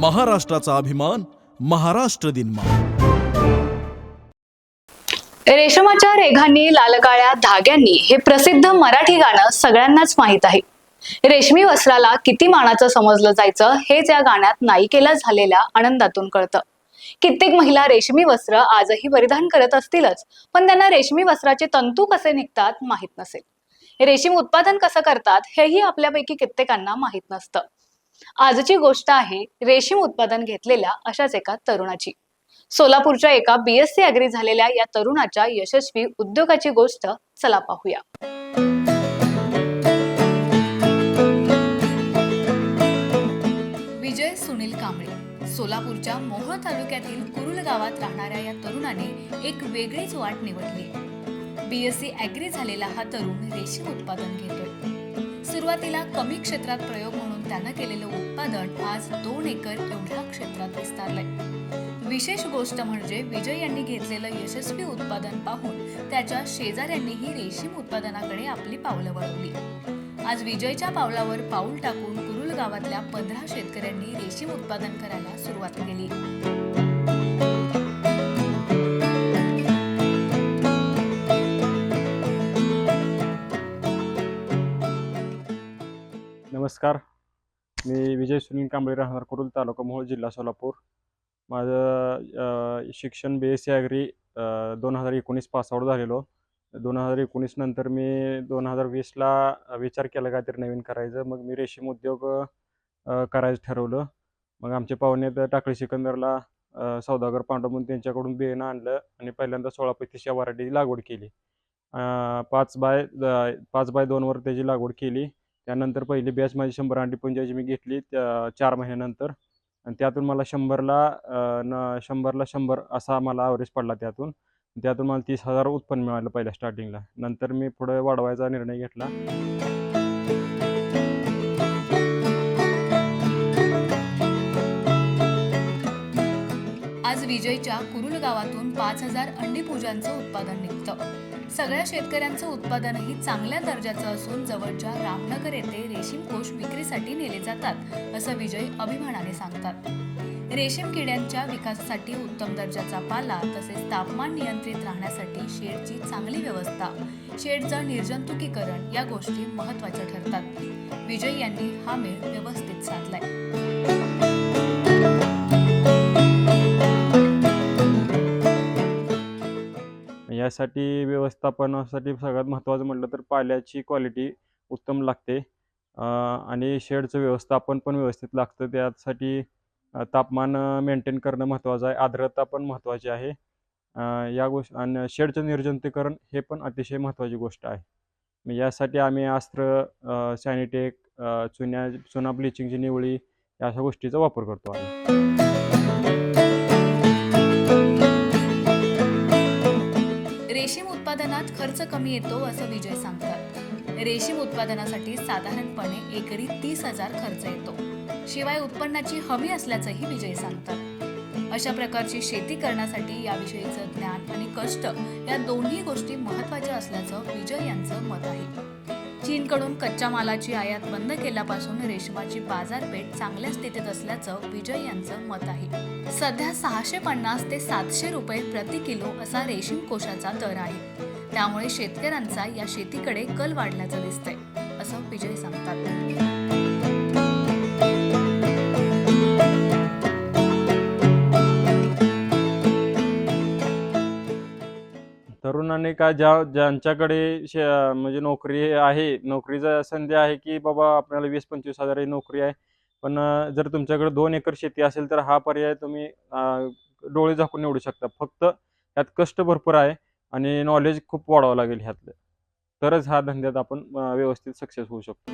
महाराष्ट्राचा अभिमान महाराष्ट्र दिन रेशमाच्या रेघांनी लालकाळ्या धाग्यांनी हे प्रसिद्ध मराठी गाणं सगळ्यांनाच माहीत आहे. रेशमी वस्त्राला किती मानाचं समजलं जायचं हेच या गाण्यात नायिकेला झालेल्या आनंदातून कळतं. कित्येक महिला रेशमी वस्त्र आजही परिधान करत असतीलच पण त्यांना रेशमी वस्त्राचे तंतू कसे निघतात माहीत नसेल. रेशीम उत्पादन कसं करतात हेही आपल्यापैकी कित्येकांना माहीत नसतं. आजची गोष्ट आहे रेशीम उत्पादन घेतलेल्या अशाच एका तरुणाची. सोलापूरच्या एका बीएससी अग्री झालेल्या या तरुणाच्या यशस्वी उद्योगाची गोष्ट चला पाहूया. विजय सुनील कांबळे सोलापूरच्या मोहोळ तालुक्यातील कुरुल गावात राहणाऱ्या या तरुणाने एक वेगळीच वाट निवडली. बीएससी अॅग्री झालेला हा तरुण रेशीम उत्पादन घेतोय. सुरुवातीला कमी क्षेत्रात प्रयोग म्हणून त्यानं केलेलं उत्पादन आज दोन एकर एवढ्या क्षेत्रात विस्तारलंय. विशेष गोष्ट म्हणजे विजय यांनी घेतलेलं यशस्वी उत्पादन पाहून त्याच्या शेजाऱ्यांनीही रेशीम उत्पादनाकडे आपली पावलं वळवली. आज विजयच्या पावलावर पाऊल टाकून कुरुल गावातल्या पंधरा शेतकऱ्यांनी रेशीम उत्पादन करायला सुरुवात केली. नमस्कार. मी विजय सुनील कांबळे राहणार कुरुल तालुका मोहोळ जिल्हा सोलापूर. माझं शिक्षण बी एस सी ॲग्री दोन हजार एकोणीस पासआउट झालेलो. दोन हजार एकोणीस नंतर मी दोन हजार वीसला विचार केला काहीतरी नवीन करायचं. मग मी रेशीम उद्योग करायचं ठरवलं. मग आमचे पाहुणे तर टाकळी सिकंदरला सौदागर पांडव म्हणून त्यांच्याकडून बियाणं आणलं आणि पहिल्यांदा सोळा पैतीस या व्हरायटीची लागवड केली. पाच बाय पाच बाय दोनवर त्याची लागवड केली. त्यानंतर पहिली बॅच माझी शंभर अंडी पुंजाची मी घेतली त्या चार महिन्यानंतर. आणि त्यातून मला शंभरला न शंभरला शंभर असा मला ॲव्हरेज पडला त्यातून. त्यातून मला तीस हजार उत्पन्न मिळालं पहिल्या स्टार्टिंगला नंतर मी पुढे वाढवायचा निर्णय घेतला. आज विजयच्या कुरुल गावातून पाच हजार अंडी पूजांचं उत्पादन निघतं. सगळ्या शेतकऱ्यांचं उत्पादनही चांगल्या दर्जाचं असून जवळच्या रामनगर येथे रेशीम कोष विक्रीसाठी नेले जातात असं विजय अभिमानाने सांगतात. रेशीम किड्यांच्या विकासासाठी उत्तम दर्जाचा पाला तसेच तापमान नियंत्रित राहण्यासाठी शेडची चांगली व्यवस्था शेडचं निर्जंतुकीकरण या गोष्टी महत्त्वाच्या ठरतात. विजय यांनी हा मेळ व्यवस्थित साधलाय. यासाठी व्यवस्थापनासाठी सगळ्यात महत्त्वाचं म्हटलं तर पाल्याची क्वालिटी उत्तम लागते. आणि शेडचं व्यवस्थापन पण व्यवस्थित लागतं. त्यासाठी तापमान मेंटेन करणं महत्त्वाचं आहे. आर्द्रता पण महत्त्वाची आहे. या गोष्ट आणि शेडचं निर्जंतुकीकरण हे पण अतिशय महत्त्वाची गोष्ट आहे. यासाठी आम्ही अस्त्र सॅनिटेक चुन्या चुना ब्लिचिंगची निवळी या अशा गोष्टीचा वापर करतो आम्ही. उत्पादनात खर्च कमी येतो असं विजय सांगतात. रेशीम उत्पादनासाठी साधारणपणे एकरी तीस हजार खर्च येतो. शिवाय उत्पन्नाची हमी असल्याचंही विजय सांगतात. अशा प्रकारची शेती करण्यासाठी याविषयीचं ज्ञान आणि कष्ट या दोन्ही गोष्टी महत्त्वाच्या असल्याचं विजय यांचं मत आहे. चीनकडून कच्च्या मालाची आयात बंद केल्यापासून रेशमाची बाजारपेठ चांगल्या स्थितीत असल्याचं विजय यांचं मत आहे. सध्या सहाशे पन्नास ते सातशे रुपये प्रति किलो असा रेशीम कोशाचा दर आहे. त्यामुळे शेतकऱ्यांचा या शेतीकडे कल वाढल्याचं दिसतंय असं विजय सांगतात. तरुणांनी का ज्या ज्यांच्याकडे शे म्हणजे नोकरी आहे नोकरीचा संधी आहे की बाबा आपल्याला वीस पंचवीस हजार ही नोकरी आहे. पण जर तुमच्याकडे दोन एकर शेती असेल तर हा पर्याय तुम्ही डोळे झाकून निवडू शकता. फक्त यात कष्ट भरपूर आहे आणि नॉलेज खूप वाढावं लागेल ह्यातलं. तरच हा धंद्यात आपण व्यवस्थित सक्सेस होऊ शकतो.